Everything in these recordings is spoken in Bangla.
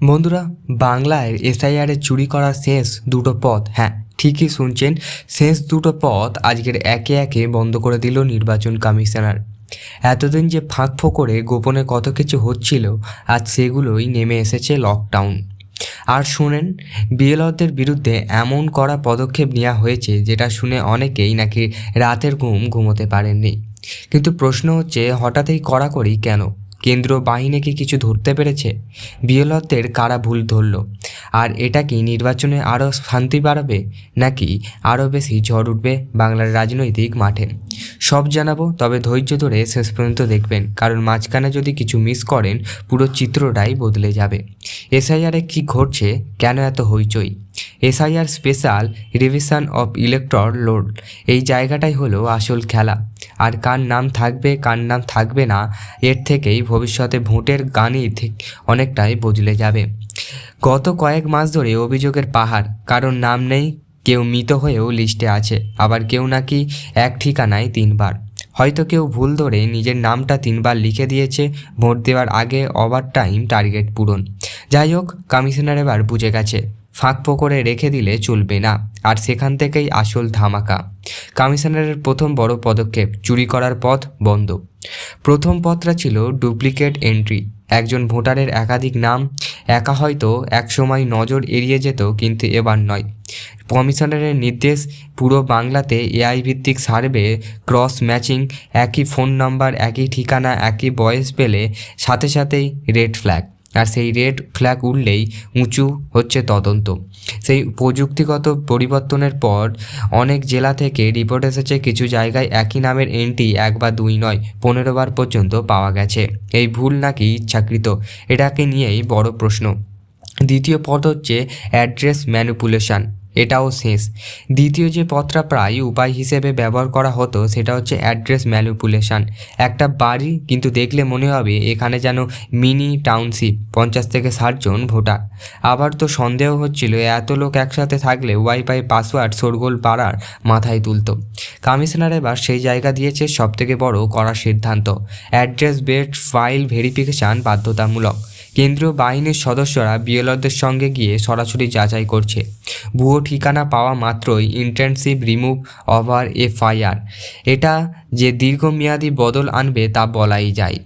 বন্ধুরা, বাংলায় এসআইআরে চুরি করা শেষ দুটো পথ হ্যাঁ ঠিকই শুনছেন। শেষ দুটো পথ আজকের একে একে বন্ধ করে দিল নির্বাচন কমিশনার। এতদিন যে ফাঁক ফোকরে গোপনে কত কিছু হচ্ছিল, আজ সেগুলোই নেমে এসেছে লকডাউন আর শুনেন, বিএলওদের বিরুদ্ধে এমন কড়া পদক্ষেপ নেওয়া হয়েছে, যেটা শুনে অনেকেই নাকি রাতের ঘুম ঘুমোতে পারেননি। কিন্তু প্রশ্ন হচ্ছে হঠাৎই কড়াকড়ি কেন? কেন্দ্র বাহিনী কি কিছু ধরতে পেরেছে? বিএলওদের কারা ভুল ধরল? আর এটা কি নির্বাচনে আরও শান্তি বাড়াবে? নাকি আরও বেশি ঝড় উঠবে বাংলার রাজনৈতিক মাঠে? সব জানাব, তবে ধৈর্য ধরে শেষ পর্যন্ত দেখবেন, কারণ মাঝখানে যদি কিছু মিস করেন, পুরো চিত্রটাই বদলে যাবে। এসআইআরে কি ঘটছে, কেন এত হইচই? SIR special revision of electoral roll. এই জায়গাটাই হলো আসল খেলা। আর কার নাম থাকবে, কার নাম থাকবে না, এর থেকেই ভবিষ্যতে ভোটের গাণিত অনেকটাই বদলে যাবে। গত কয়েক মাস ধরে অভিযোগের পাহাড় কারণ নাম নেই, কেউ মৃত হয়েও লিস্টে আছে, আবার কেউ নাকি এক ঠিকানায় তিনবার। হয়তো কেউ ভুল ধরে নিজের নামটা তিনবার লিখে দিয়েছে, ভোট দেওয়ার আগে ওভার টাইম টার্গেট পূরণ। যাই হোক, কমিশনার এবার বুঝে গেছে ফাঁক ফোকরে রেখে দিলে চলবে না, আর সেখান থেকেই আসল ধামাকা। কমিশনারের প্রথম বড় পদক্ষেপ চুরি করার পথ বন্ধ। প্রথম পথটা ছিল ডুপ্লিকেট এন্ট্রি। একজন ভোটারের একাধিক নাম, একা হয়তো একসময় নজর এড়িয়ে যেত, কিন্তু এবার নয়। কমিশনারের নির্দেশ, পুরো বাংলাতে এআই ভিত্তিক সার্ভে, ক্রস ম্যাচিং, একই ফোন নাম্বার, একই ঠিকানা, একই বয়স পেলে সাথে সাথেই রেড ফ্ল্যাগ। আর সেই রেড ফ্ল্যাগ উঠলেই উঁচু হচ্ছে তদন্ত। সেই প্রযুক্তিগত পরিবর্তনের পর অনেক জেলা থেকে রিপোর্ট এসেছে কিছু জায়গায় একই নামের এন্ট্রি এক বা দুই নয়, পনেরো বার পর্যন্ত পাওয়া গেছে। এই ভুল নাকি ইচ্ছাকৃত? এটাকে নিয়েই বড় প্রশ্ন। দ্বিতীয় পদ হচ্ছে অ্যাড্রেস ম্যানিপুলেশন। এটাও শেষ। দ্বিতীয় যে পথটা প্রায় উপায় হিসেবে ব্যবহার করা হতো, সেটা হচ্ছে অ্যাড্রেস ম্যানিপুলেশন। একটা বাড়ি কিন্তু দেখলে মনে হবে এখানে যেন মিনি টাউনশিপ, পঞ্চাশ থেকে ষাটজন ভোটার। আবার তো সন্দেহ হচ্ছিল এত লোক একসাথে থাকলে ওয়াইফাই পাসওয়ার্ড শোরগোল পাড়ার মাথায় তুলতো। কমিশনার এবার সেই জায়গা দিয়েছে সবথেকে বড় করার সিদ্ধান্ত। অ্যাড্রেস বেড ফাইল ভেরিফিকেশান বাধ্যতামূলক। কেন্দ্রীয় বাহিনীর সদস্যরা বিএলওদের সঙ্গে গিয়ে সরাসরি যাচাই করছে। ভুয়ো ঠিকানা পাওয়া মাত্রই ইন্টার্নশিপ রিমুভ ওভার এফআইআর। এটা যে দীর্ঘমেয়াদী বদল আনবে তা বলাই যায়।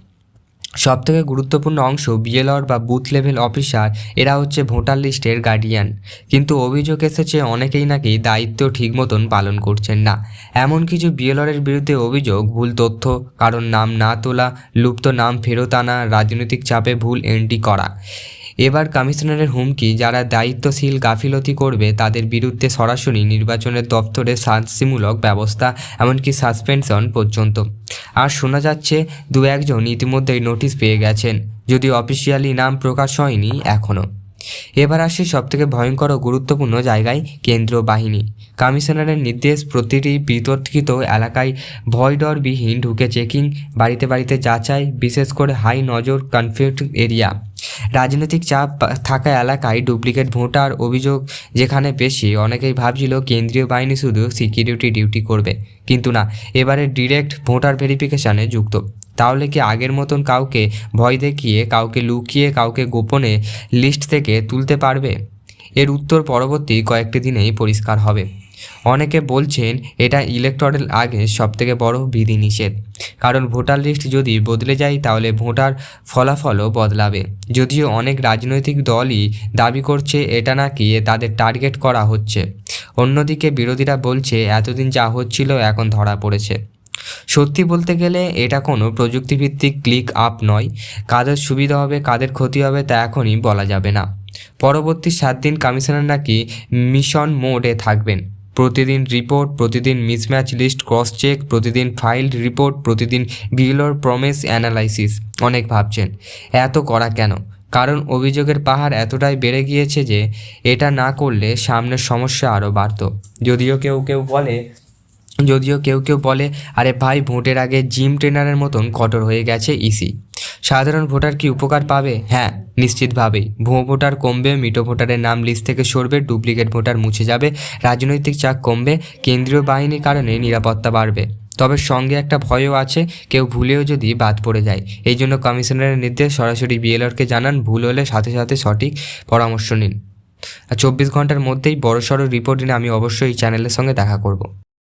সবথেকে গুরুত্বপূর্ণ অংশ বিএলআর বা বুথ লেভেল অফিসার, এরা হচ্ছে ভোটার লিস্টের গার্ডিয়ান কিন্তু অভিযোগ এসেছে অনেকেই নাকি দায়িত্ব ঠিক মতন পালন করছেন না। এমন কিছু বিএলআরের বিরুদ্ধে অভিযোগ, ভুল তথ্য কারণ নাম না তোলা, লুপ্ত নাম ফেরত আনা, রাজনৈতিক চাপে ভুল এন্ট্রি করা। এবার কমিশনারের হুমকি, যারা দায়িত্বশীল গাফিলতি করবে, তাদের বিরুদ্ধে সরাসরি নির্বাচনের দপ্তরে শাস্তিমূলক ব্যবস্থা, এমনকি সাসপেনশন পর্যন্ত। আর শোনা যাচ্ছে দু একজন ইতিমধ্যেই নোটিশ পেয়ে গেছেন যদি অফিসিয়ালি নাম প্রকাশ হয়নি এখনও এবার আসে সবথেকে ভয়ঙ্কর ও গুরুত্বপূর্ণ জায়গায় কেন্দ্রীয় বাহিনী। কমিশনারের নির্দেশ, প্রতিটি বিতর্কিত এলাকায় ভয়ডরবিহীন ঢুকে চেকিং, বাড়িতে বাড়িতে যাচাই, বিশেষ করে হাই নজর কনফ্লিক্ট এরিয়া। রাজনৈতিক চাপ থাকা এলাকায় ডুপ্লিকেট ভোটার অভিযোগ যেখানে বেশি, অনেকেই ভাবছিল কেন্দ্রীয় বাহিনী শুধু সিকিউরিটি ডিউটি করবে। কিন্তু না এবারে ডিরেক্ট ভোটার ভেরিফিকেশানে যুক্ত। তাহলে কি আগের মতন কাউকে ভয় দেখিয়ে, কাউকে লুকিয়ে, কাউকে গোপনে লিস্ট থেকে তুলতে পারবে? এর উত্তর পরবর্তী কয়েকটি দিনেই পরিষ্কার হবে। অনেকে বলছেন এটা ইলেকট্রাল আগে সবথেকে বড় বিধিনিষেধ। কারণ ভোটার লিস্ট যদি বদলে যায়, তাহলে ভোটার ফলাফলও বদলাবে। যদিও অনেক রাজনৈতিক দলই দাবি করছে এটা নাকি তাদের টার্গেট করা হচ্ছে। অন্যদিকে বিরোধীরা বলছে এতদিন যা হচ্ছিল এখন ধরা পড়েছে। সত্যি বলতে গেলে এটা কোনো প্রযুক্তিভিত্তিক ক্লিক আপ নয়। কাদের সুবিধা হবে, কাদের ক্ষতি হবে তা এখনই বলা যাবে না। পরবর্তী সাত দিন কমিশনার নাকি মিশন মোডে থাকবেন। প্রতিদিন রিপোর্ট প্রতিদিন মিসম্যাচ লিস্ট ক্রস চেক প্রতিদিন ফাইল্ড রিপোর্ট প্রতিদিন বিলোর প্রমিস অ্যানালাইসিস অনেক ভাবছেন, এত করা কেন? কারণ অভিযোগের পাহাড় এতটাই বেড়ে গিয়েছে যে এটা না করলে সামনের সমস্যা আরও বাড়ত। যদিও কেউ কেউ বলে, যদিও কেউ কেউ বলে, আরে ভাই, ভোটের আগে জিম ট্রেনারের মতন কঠোর হয়ে গেছে ইসি সাধারণ ভোটার কি উপকার পাবে? হ্যাঁ নিশ্চিতভাবেই। ভুয়ো ভোটার কমবে, মিটো ভোটারের নাম লিস্ট থেকে সরবে ডুপ্লিকেট ভোটার মুছে যাবে, রাজনৈতিক চাপ কমবে, কেন্দ্রীয় বাহিনীর কারণে নিরাপত্তা বাড়বে। তবে সঙ্গে একটা ভয়ও আছে, কেউ ভুলেও যদি বাদ পড়ে যায়। এই জন্য কমিশনারের নির্দেশ, সরাসরি বিএলআরকে জানান, ভুল হলে সাথে সাথে সঠিক পরামর্শ নিন। আর চব্বিশ ঘণ্টার মধ্যেই বড়সড় রিপোর্ট নিয়ে আমি অবশ্যই এই চ্যানেলের সঙ্গে দেখা করব।